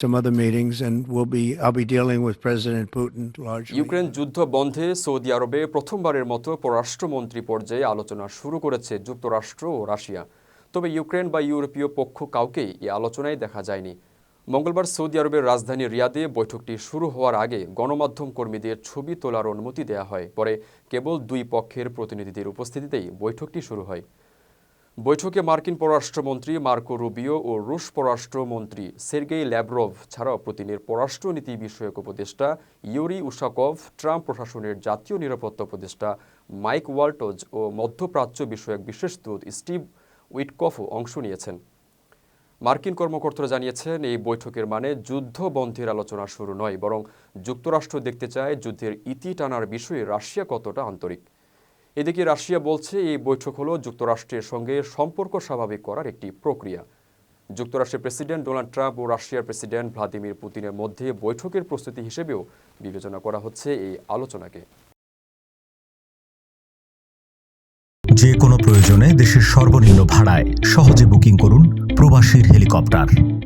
some other meetings, and we'll be, I'll be dealing with President Putin largely. Ukraine যুদ্ধ বন্ধে Saudi আরবে প্রথমবারের মতো পররাষ্ট্রমন্ত্রী পর্যায়ে আলোচনা শুরু করেছে যুক্তরাষ্ট্র ও রাশিয়া। তবে ইউক্রেন বা ইউরোপীয় পক্ষ কাউকেই এই আলোচনায় দেখা যায়নি। মঙ্গলবার সৌদি আরবের রাজধানী রিয়াদে বৈঠকটি শুরু হওয়ার আগে গণমাধ্যম কর্মীদের ছবি তোলার অনুমতি দেওয়া হয়। পরে কেবল দুই পক্ষের প্রতিনিধিদের উপস্থিতিতেই বৈঠকটি শুরু হয়। বৈঠকে মার্কিন পররাষ্ট্রমন্ত্রী মার্কো রুবিও ও রুশ পররাষ্ট্রমন্ত্রী সের্গেই ল্যাব্রভ ছাড়াও পুতিনের পররাষ্ট্রনীতি বিষয়ক উপদেষ্টা ইউরি উশাকভ, ট্রাম্প প্রশাসনের জাতীয় নিরাপত্তা উপদেষ্টা মাইক ওয়াল্টজ ও মধ্যপ্রাচ্য বিষয়ক বিশেষ দূত স্টিভ উইটকফও অংশ নিয়েছেন। মার্কিন কর্মকর্তারা জানিয়েছেন, এই বৈঠকের মানে যুদ্ধ বন্ধের আলোচনা শুরু নয়, বরং যুক্তরাষ্ট্র দেখতে চায় যুদ্ধের ইতি টানার বিষয়ে রাশিয়া কতটা আন্তরিক। এদিকে রাশিয়া বলছে এই বৈঠক হলো যুক্তরাষ্ট্রের সঙ্গে সম্পর্ক স্বাভাবিক করার একটি প্রক্রিয়া। যুক্তরাষ্ট্রের প্রেসিডেন্ট ডোনাল্ড ট্রাম্প ও রাশিয়ার প্রেসিডেন্ট ভ্লাদিমির পুতিনের মধ্যে বৈঠকের প্রস্তুতি হিসেবেও বিবেচনা করা হচ্ছে এই আলোচনাকে। যে কোনো প্রয়োজনে দেশের সর্বনিম্ন ভাড়ায় সহজে বুকিং করুন প্রবাসীর হেলিকপ্টার।